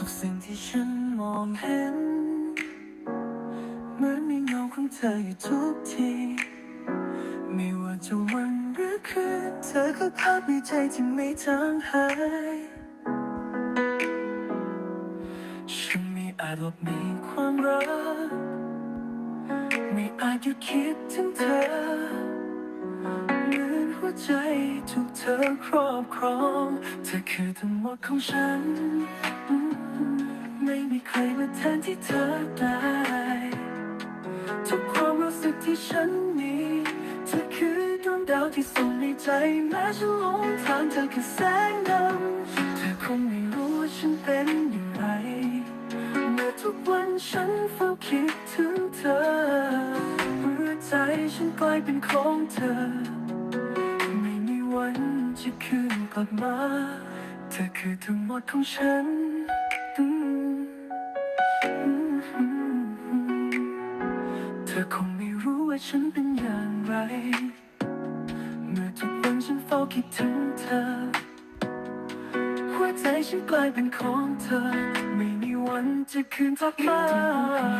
ทุกสิ่งที่ฉันมองเห็น เหมือนมีเงาของเธออยู่ทุกทีไม่ว่าจะวันหรือคืนเธอก็ภาพในใจที่ไม่จางหายฉันไม่อาจหลบหนีความรัก ไม่อาจหยุดคิดถึงเธอเหมือนหัวใจถูกเธอครอบครอง เธอคือทั้งหมดของฉัน ไม่มีใครมาแทนที่เธอได้ทุกความรู้สึกที่ฉันมีเธอคือดวงดาวที่ส่องในใจแม้ฉันหลงทางเธอคือแสงดำเธอคงไม่รู้ว่าฉันเป็นอย่างไรเมื่อทุกวันฉันเฝ้าคิดถึงเธอหัวใจฉันกลายเป็นของเธอ ไม่มีวันจะคืนกลับมา เธอคือทั้งหมดของฉัน อคงไม่รู้ว่าฉันเป็นอย่างไร เมื่อทุกวันฉันเฝ้าคิดถึงเธอ หัวใจฉันกลายเป็นของเธอ ไม่มีวันจะคืนกลับมา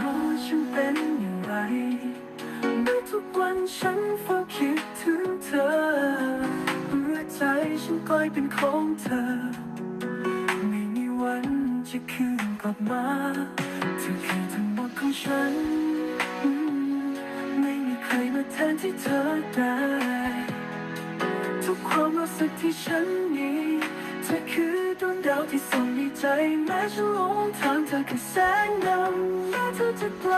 รู้ว่าฉันเป็นอย่างไร เมื่อทุกวันฉันเฝ้าคิดถึงเธอ หัวใจฉันกลายเป็นของเธอ ไม่มีวันจะคืนกลับมาเธอคือทั้งหมดของฉัน ทนที่เธอได้ทุกความรู้สึกที่ฉันมีเธอคือดวงดาวที่ส่องในใจแม้ฉันหลงทางเธอคือแสงนำแม้เธอจะไกล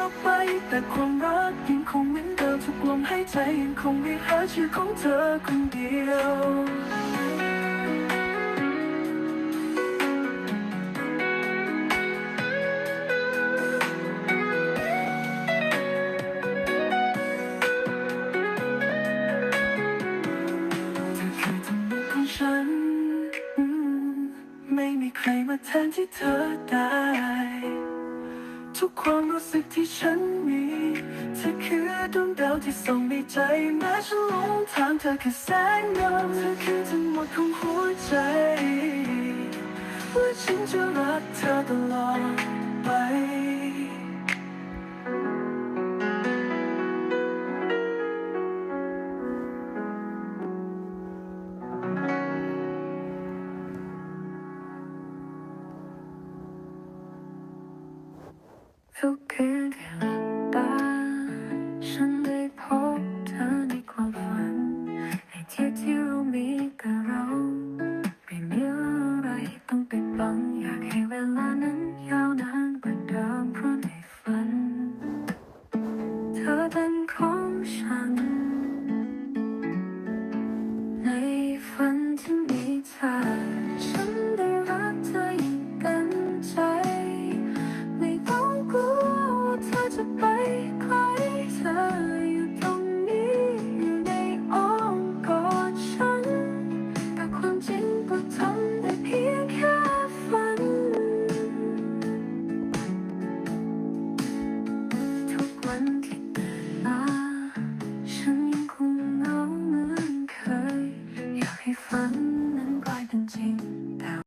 ออกไป แต่ความรักยังคงเหมือนเดิมทุกลมหายใจยังคงมีหาชื่อของเธอคนเดียว ใครมาแทนที่เธอได้ ทุกความรู้สึกที่ฉันมีเธอคือดวงดาวที่ส่องในใจแม้ฉันหลงทางเธอคือแสงนำเธอคือ 그대와